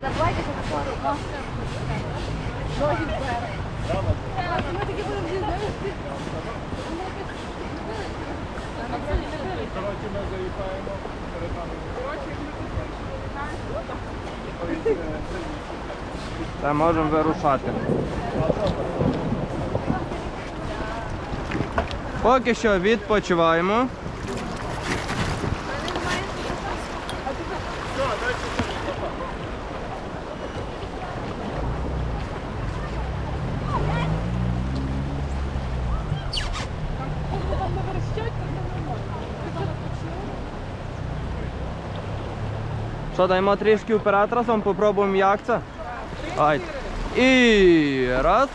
Давайте нами. Та можемо вирушати. Поки що відпочиваємо. Що, даємо трішки вперед разом, попробуємо як це? Ай. І раз,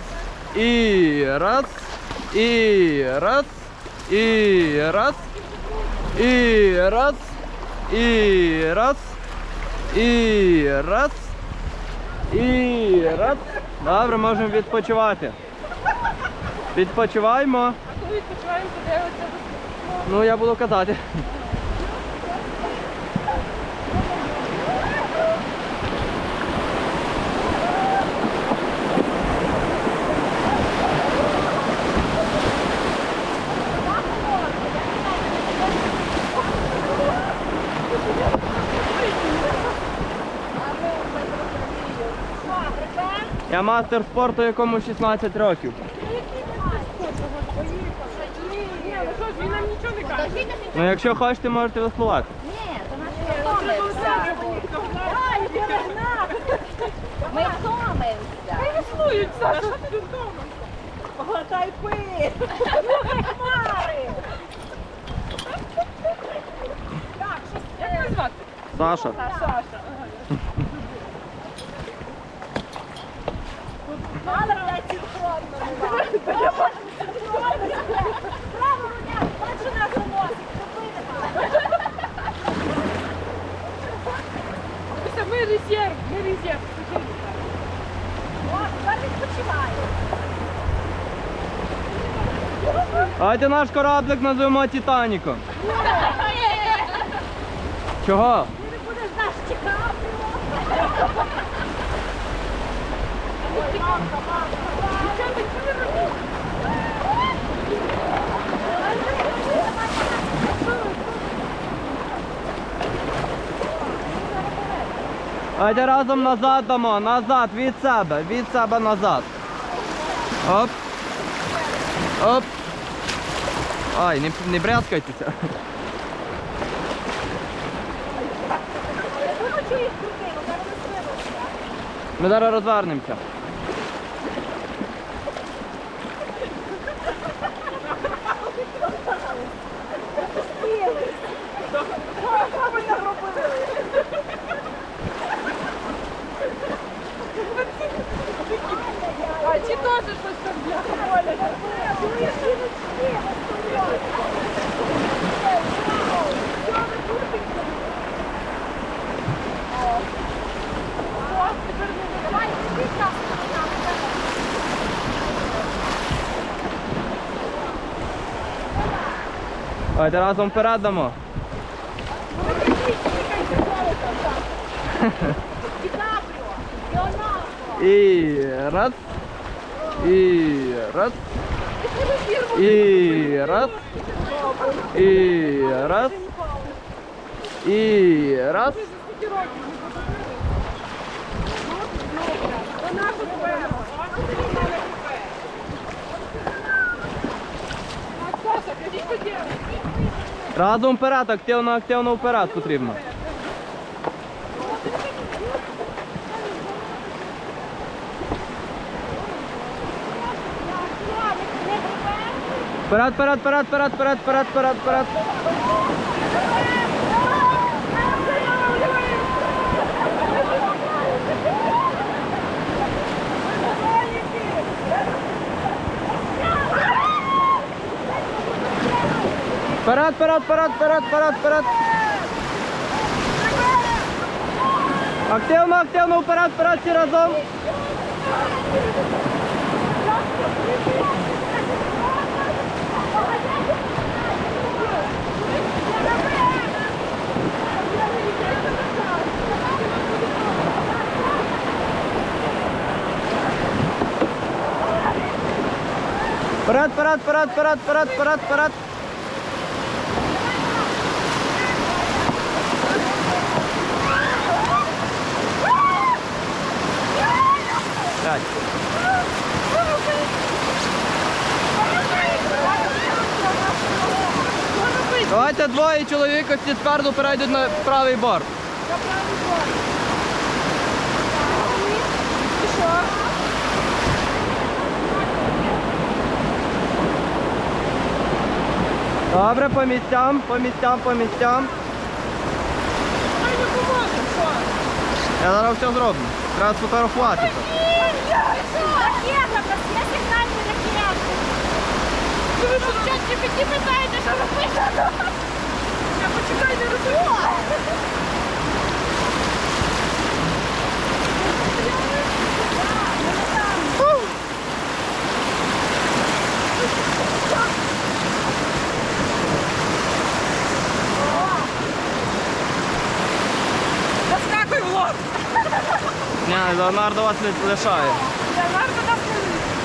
і раз, і раз, і раз, і раз, і раз, і раз, і раз. Добре, можемо відпочивати. Відпочиваємо. Коли відпочиваємо, подивитися. Ну, я буду казати. Я мастер спорту, якому 16 років. Ну. Ну, якщо хочете, можете веслувати. Ні, то Ай, перегнав. Ми втомимося. Ми веслують, Саша. Ти вдома? Поглотай пиль. Хмари. Так, що як звати? Саша. Саша. Мало блядь, синхронно. Право, руля, ми резерв, ми резерв. Відпочиваємо. Давайте наш кораблик назвемо Титаніком. Чого? Давайте разом назад дамо. Назад, від себе, від себе назад. Оп. Оп. Ай, не, не брязкайтеся. Ми зараз розвернемося. А ці теж щось там бляха. Давайте разом вперед дамо. І раз. І раз. І раз. І раз. І раз. Разом вперед, активно, активно вперед потрібно. Вперед, вперед, вперед, вперед, вперед, вперед, вперед, вперед. Вперед, вперед, вперед, вперед, вперед, вперед. Активно, активно, вперед, вперед, всі разом. Вперед, вперед, вперед, вперед, вперед, вперед. П'ять. Давайте двоє чоловік ось спереду перейдуть на правий борт. І що? Добре, по місцям, по місцям, по місцям. Я зараз все зроблю. Треба сфотографуватися. Ракета, є сигнальні ракети. Ви тут в чаті п'яті питаєте, що робити? Ні, Леонардо вас не лишає. Леонардо нас не лишає.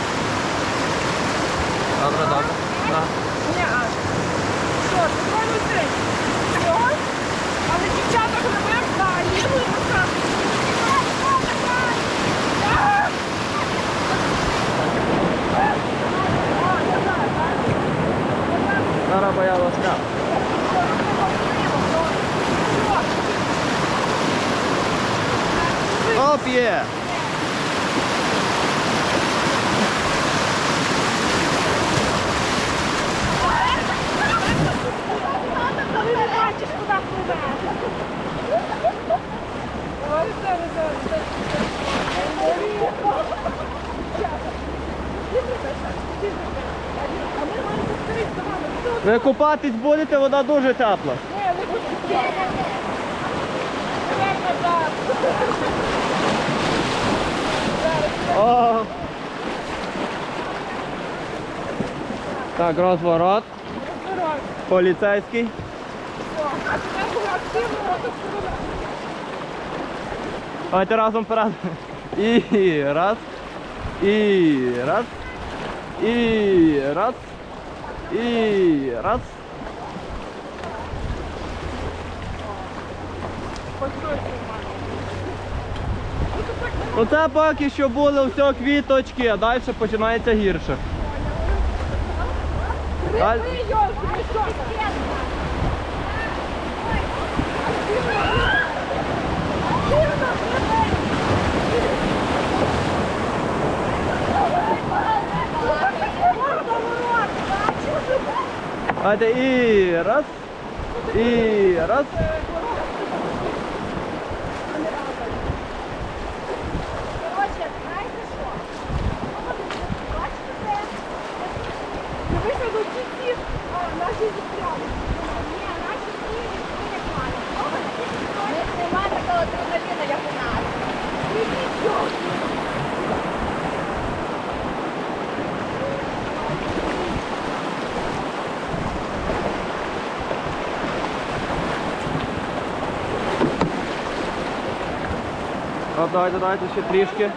Добре, добре. Да. Ні, а. Що, ти твою сеть? Що? Але дівчаток не беремо далі. Ну, і розказуй. А! Зараз боялась так. Оп, є! Ти не бачиш, куди пливе. Ой, зараз, зараз, А ми маємо повторити за вами. Хто? Ви купатись будете, вода дуже тепла. Ні, не буде. Тепер назад. О. Так, розворот. Поліцейський. Давайте разом вперед. І раз. І раз. І раз. І раз. Ну це поки що були все квіточки, а далі починається гірше. Даль- Это і раз. и раз. Короче, знаєте що? Бачите це? До ці, а, наші зустріли. Ні, наші ці не платять. Такого адреналіну, як у нас. Давайте, давайте ще трішки.